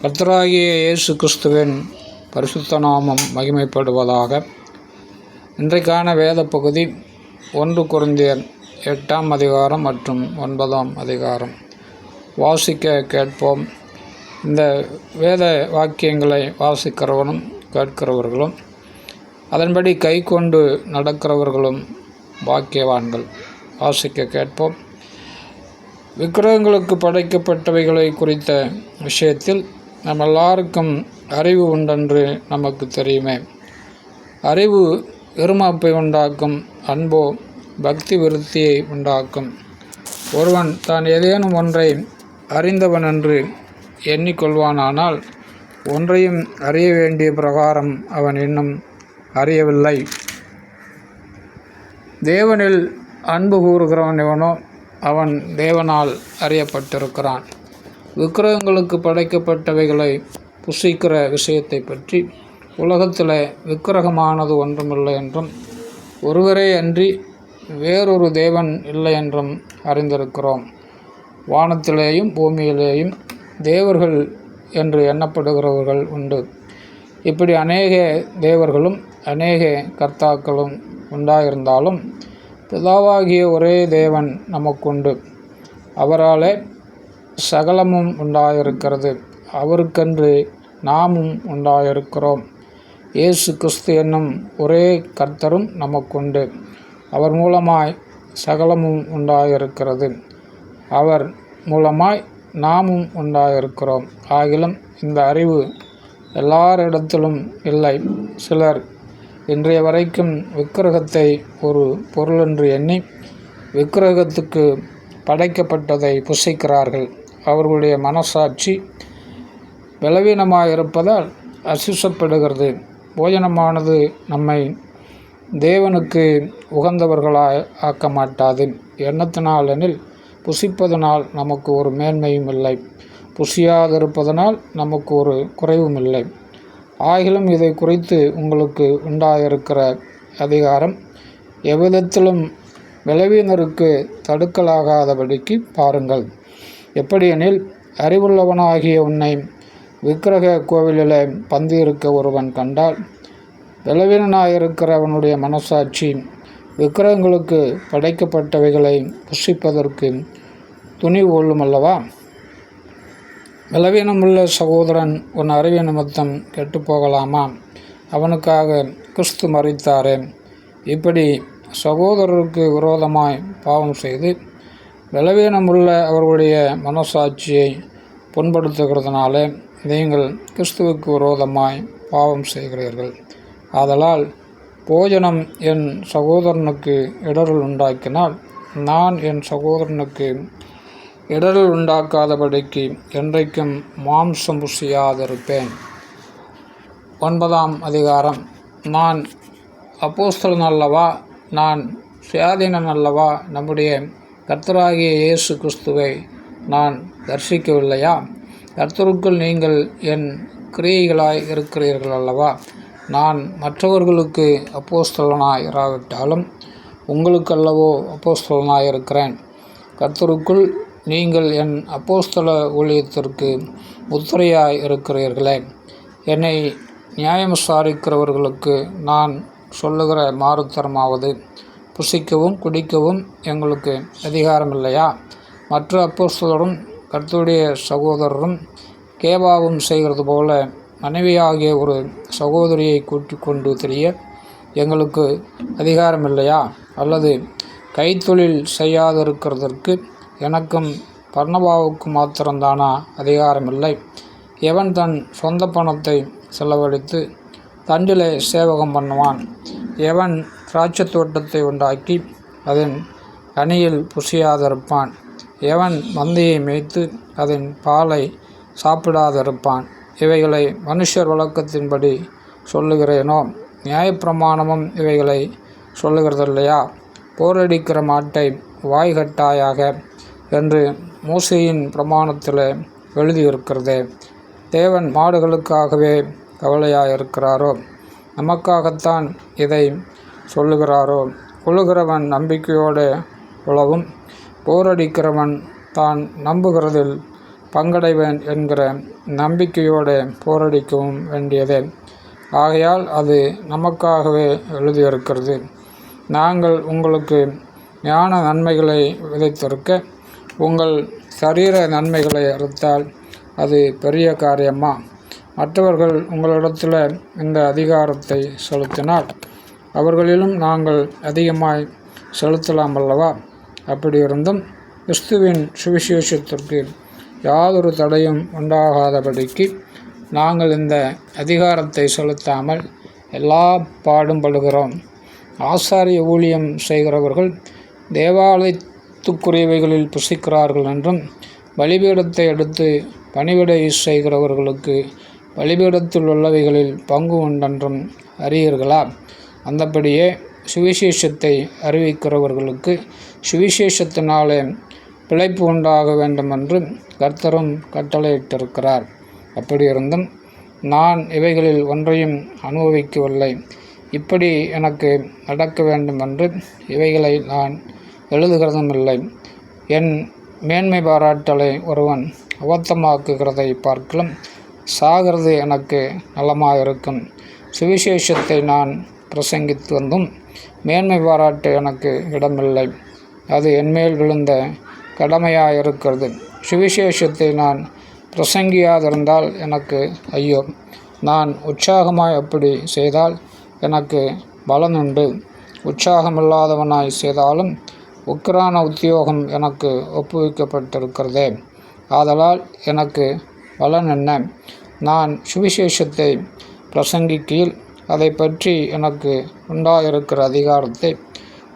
கர்த்தராகிய இயேசு கிறிஸ்துவின் பரிசுத்த நாமம் மகிமைப்படுவதாக. இன்றைக்கான வேத பகுதி ஒன்று குருந்தியர் எட்டாம் அதிகாரம் மற்றும் ஒன்பதாம் அதிகாரம். வாசிக்க கேட்போம். இந்த வேத வாக்கியங்களை வாசிக்கிறவனும் கேட்கிறவர்களும் அதன்படி கை கொண்டு நடக்கிறவர்களும் பாக்கியவான்கள். வாசிக்க கேட்போம். விக்கிரகங்களுக்கு படைக்கப்பட்டவைகளை குறித்த விஷயத்தில் நம்ம எல்லாருக்கும் அறிவு உண்டென்று நமக்கு தெரியுமே. அறிவு இருமாப்பை உண்டாக்கும் அன்போ பக்தி விருத்தியை உண்டாக்கும். ஒருவன் தான் ஏதேனும் ஒன்றை அறிந்தவன் என்று எண்ணிக்கொள்வானானால் ஒன்றையும் அறிய வேண்டிய பிரகாரம் அவன் இன்னும் அறியவில்லை. தேவனில் அன்பு கூறுகிறவன் எவனோ அவன் தேவனால் அறியப்பட்டிருக்கிறான். விக்கிரகங்களுக்கு படைக்கப்பட்டவைகளை புசிக்கிற விஷயத்தை பற்றி உலகத்தில் விக்கிரகமானது ஒன்றுமில்லை என்றும் ஒருவரே அன்றி வேறொரு தேவன் இல்லை என்றும் அறிந்திருக்கிறோம். வானத்திலேயும் பூமியிலேயும் தேவர்கள் என்று எண்ணப்படுகிறவர்கள் உண்டு. இப்படி அநேக தேவர்களும் அநேக கர்த்தாக்களும் உண்டாயிருந்தாலும் பிதாவாகிய ஒரே தேவன் நமக்குண்டு. அவராலே சகலமும் உண்டாயிருக்கிறது. அவருக்கென்று நாமும் உண்டாயிருக்கிறோம். இயேசு கிறிஸ்து என்னும் ஒரே கர்த்தரும் நமக்குண்டு. அவர் மூலமாய் சகலமும் உண்டாயிருக்கிறது. அவர் மூலமாய் நாமும் உண்டாயிருக்கிறோம். ஆகிலும் இந்த அறிவு எல்லாரிடத்திலும் இல்லை. சிலர் இன்றைய வரைக்கும் விக்கிரகத்தை ஒரு பொருளென்று எண்ணி விக்கிரகத்துக்கு படைக்கப்பட்டதை புசிக்கிறார்கள். அவர்களுடைய மனசாட்சி பலவீனமாக இருப்பதால் அசுசப்படுகிறது. போஜனமானது நம்மை தேவனுக்கு உகந்தவர்களாய் ஆக்க மாட்டாது எண்ணத்தினால் எனில் புசிப்பதனால் நமக்கு ஒரு மேன்மையும் இல்லை. புசியாதிருப்பதனால் நமக்கு ஒரு குறைவும் இல்லை. ஆகிலும் இதை குறித்து உங்களுக்கு உண்டாயிருக்கிற அதிகாரம் எவ்விதத்திலும் விளைவினருக்கு தடுக்கலாகாதபடிக்கு பாருங்கள். எப்படியெனில் அறிவுள்ளவனாகிய உன்னை விக்கிரக கோவிலில் பந்து இருக்க ஒருவன் கண்டால் பலவீனனாயிருக்கிற மனசாட்சி விக்கிரகங்களுக்கு படைக்கப்பட்டவைகளை புஷிப்பதற்கு துணி ஓள்ளும் அல்லவா? பலவீனமுள்ள சகோதரன் உன் அறிவு நிமித்தம் கெட்டு போகலாமா அவனுக்காக கிறிஸ்து மறித்தாரே இப்படி சகோதரருக்கு விரோதமாய் பாவம் செய்து பலவீனமுள்ள அவர்களுடைய மனசாட்சியை புண்படுத்துகிறதுனாலே நீங்கள் கிறிஸ்துவுக்கு விரோதமாய் பாவம் செய்கிறீர்கள். ஆதலால் போஜனம் என் சகோதரனுக்கு இடரல் உண்டாக்கினால் நான் என் சகோதரனுக்கு இடரல் உண்டாக்காதபடிக்கு என்றைக்கும் மாம்சம் புசியாதிருப்பேன். ஒன்பதாம் அதிகாரம். நான் அப்போஸ்தலன் அல்லவா? நான் சுயாதீனன் அல்லவா? நம்முடைய கர்த்தராகிய இயேசு கிறிஸ்துவை நான் தரிசிக்கவில்லையா? கர்த்தருக்குள் நீங்கள் என் கிரியைகளாய் இருக்கிறீர்கள் அல்லவா? நான் மற்றவர்களுக்கு அப்போஸ்தலனாய் இராவிட்டாலும் உங்களுக்கல்லவோ அப்போஸ்தலனாய் இருக்கிறேன் கர்த்தருக்குள் நீங்கள் என் அப்போஸ்தல ஊழியத்திற்கு முத்திரையாய் இருக்கிறீர்களே என்னை நியாயம் விசாரிக்கிறவர்களுக்கு நான் சொல்லுகிற மாறுத்தரமாவது புசிக்கவும் குடிக்கவும் எங்களுக்கு அதிகாரம் இல்லையா மற்ற அப்போஸ்தலரும் கர்த்தருடைய சகோதரரும் கேபாவும் செய்கிறது போல மனைவியாகிய ஒரு சகோதரியை கூட்டிக் கொண்டு தெரிய எங்களுக்கு அதிகாரம் இல்லையா அல்லது கைத்தொழில் செய்யாதிருக்கிறதற்கு எனக்கும் பர்ணபாவுக்கு மாத்திரம்தானா அதிகாரமில்லை? எவன் தன் சொந்த பணத்தை செலவழித்து தண்டிலே சேவகம் பண்ணுவான்? எவன் திராட்சை தோட்டத்தை உண்டாக்கி அதன் கனியில் புசியாதிருப்பான். எவன் மந்தையை மேய்த்து அதன் பாலை சாப்பிடாதிருப்பான். இவைகளை மனுஷர் வழக்கத்தின்படி சொல்லுகிறேனோ? நியாயப்பிரமாணமும் இவைகளை சொல்லுகிறதில்லையா? போரடிக்கிற மாட்டை வாய்கட்டாயாக என்று மூசையின் பிரமாணத்தில் எழுதியிருக்கிறது. தேவன் மாடுகளுக்காகவே கவலையாயிருக்கிறாரோ? நமக்காகத்தான் இதை சொல்லுகிறாரோ? கொள்ளுகிறவன் நம்பிக்கையோடு உழவும். போரடிக்கிறவன் தான் நம்புகிறதில் பங்கடைவேன் என்கிற நம்பிக்கையோடு போரடிக்கவும் வேண்டியதே. ஆகையால் அது நமக்காகவே எழுதியிருக்கிறது. நாங்கள் உங்களுக்கு ஞான நன்மைகளை விதைத்திருக்க உங்கள் சரீர நன்மைகளை அறுத்தால் அது பெரிய காரியமா? மற்றவர்கள் உங்களிடத்தில் இந்த அதிகாரத்தை செலுத்தினால் அவர்களிலும் நாங்கள் அதிகமாய் செலுத்தலாம் அல்லவா? அப்படி இருந்தும் கிறிஸ்துவின் சுவிசேஷத்திற்கு யாதொரு தடையும் உண்டாகாதபடிக்கு நாங்கள் இந்த அதிகாரத்தை செலுத்தாமல் எல்லா பாடும்படுகிறோம் ஆசாரிய ஊழியம் செய்கிறவர்கள் தேவாலயத்துக்குரியவைகளில் புசிக்கிறார்கள் என்றும் பலிபீடத்தை எடுத்து பணிவிடை செய்கிறவர்களுக்கு பலிபீடத்தில் உள்ளவைகளில் பங்கு உண்டென்றும் அறியீர்களா? அந்தபடியே சுவிசேஷத்தை அறிவிக்கிறவர்களுக்கு சுவிசேஷத்தினாலே பிழைப்பு உண்டாக வேண்டுமென்று கர்த்தரும் கட்டளையிட்டிருக்கிறார். அப்படியிருந்தும் நான் இவைகளில் ஒன்றையும் அனுபவிக்கவில்லை. இப்படி எனக்கு நடக்க வேண்டுமென்று இவைகளை நான் எழுதுகிறதும் இல்லை என் மேன்மை பாராட்டலை ஒருவன் அவத்தமாக்குகிறதை பார்க்கலும் சாகிறது எனக்கு நலமாக இருக்கும் சுவிசேஷத்தை நான் பிரசங்கித்து வந்தும் மேன்மை பாராட்டு எனக்கு இடமில்லை. அது என்மேல் விழுந்த கடமையாக இருக்கிறது சுவிசேஷத்தை நான் பிரசங்கியாதிருந்தால் எனக்கு ஐயோ நான் உற்சாகமாய் அப்படி செய்தால் எனக்கு பலனுண்டு உற்சாகமில்லாதவனாய் செய்தாலும் உக்ரான உத்தியோகம் எனக்கு ஒப்புவிக்கப்பட்டிருக்கிறதே. ஆதலால் எனக்கு பலன் என்ன? நான் சுவிசேஷத்தை பிரசங்கிக்கையில் அதை பற்றி எனக்கு உண்டாயிருக்கிற அதிகாரத்தை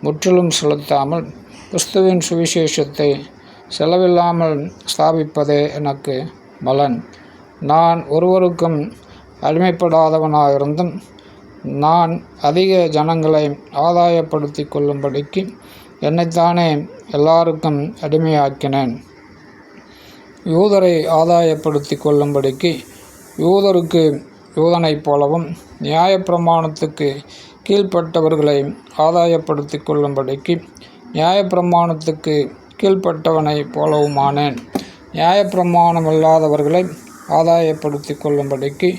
முற்றிலும் செலுத்தாமல் கிறிஸ்துவின் சுவிசேஷத்தை செலவில்லாமல் ஸ்தாபிப்பதே எனக்கு பலன். நான் ஒருவருக்கும் அடிமைப்படாதவனாயிருந்தும் நான் அதிக ஜனங்களை ஆதாயப்படுத்தி கொள்ளும்படிக்கு என்னைத்தானே எல்லாருக்கும் அடிமையாக்கினேன். யூதரை ஆதாயப்படுத்தி கொள்ளும்படிக்கு யூதருக்கு யூதனைப் போலவும் நியாயப்பிரமாணத்துக்கு கீழ்ப்பட்டவர்களை ஆதாயப்படுத்தி கொள்ளும்படிக்கு நியாயப்பிரமாணத்துக்கு கீழ்ப்பட்டவனைப் போலவுமானேன். நியாயப்பிரமாணமில்லாதவர்களை ஆதாயப்படுத்தி கொள்ளும்படிக்கு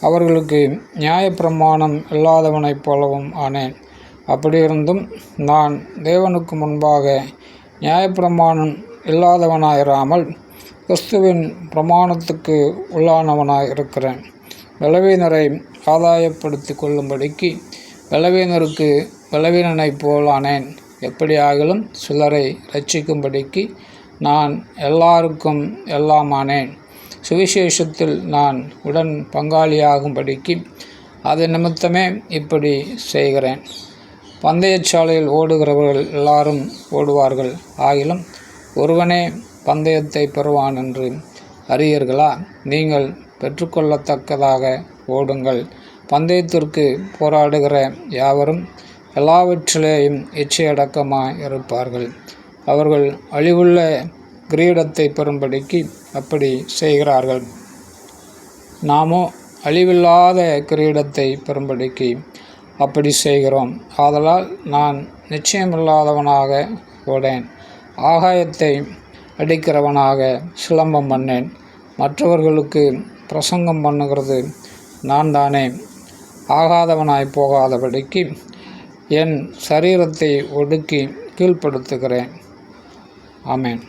அவர்களுக்கு நியாயப்பிரமாணம் இல்லாதவனைப் போலவும் ஆனேன். அப்படியிருந்தும் நான் தேவனுக்கு முன்பாக நியாயப்பிரமாணம் இல்லாதவனாயிராமல் கிறிஸ்துவின் பிரமாணத்துக்கு உள்ளானவனாய் இருக்கிறேன் பலவீனரை ஆதாயப்படுத்தி கொள்ளும்படிக்கு பலவீனருக்கு பலவீனனைப் போலானேன் எப்படியாகிலும் சிலரை ரட்சிக்கும்படிக்கு நான் எல்லாருக்கும் எல்லாமானேன் சுவிசேஷத்தில் நான் உடன் பங்காளியாகும்படிக்கு அது நிமித்தமே இப்படி செய்கிறேன். பந்தயச்சாலையில் ஓடுகிறவர்கள் எல்லாரும் ஓடுவார்கள். ஆகிலும் ஒருவனே பந்தயத்தை பெறுவான் என்று அறியீர்களா? நீங்கள் பெற்றுக்கொள்ளத்தக்கதாக ஓடுங்கள். பந்தயத்திற்கு போராடுகிற யாவரும் எல்லாவற்றிலேயும் இச்சையடக்கமாக இருப்பார்கள். அவர்கள் அழிவுள்ள கிரீடத்தை பெறும்படிக்கு அப்படி செய்கிறார்கள். நாமோ அழிவில்லாத கிரீடத்தை பெறும்படிக்கு அப்படி செய்கிறோம். ஆதலால் நான் நிச்சயமில்லாதவனாக ஓடேன். ஆகாயத்தை அடிக்கிறவனாக சிலம்பம் பண்ணேன். மற்றவர்களுக்கு பிரசங்கம் பண்ணுகிறது. நான் தானே. ஆகாதவனாய் போகாதபடிக்கு என் சரீரத்தை ஒடுக்கி கீழ்ப்படுத்துகிறேன். ஆமேன்.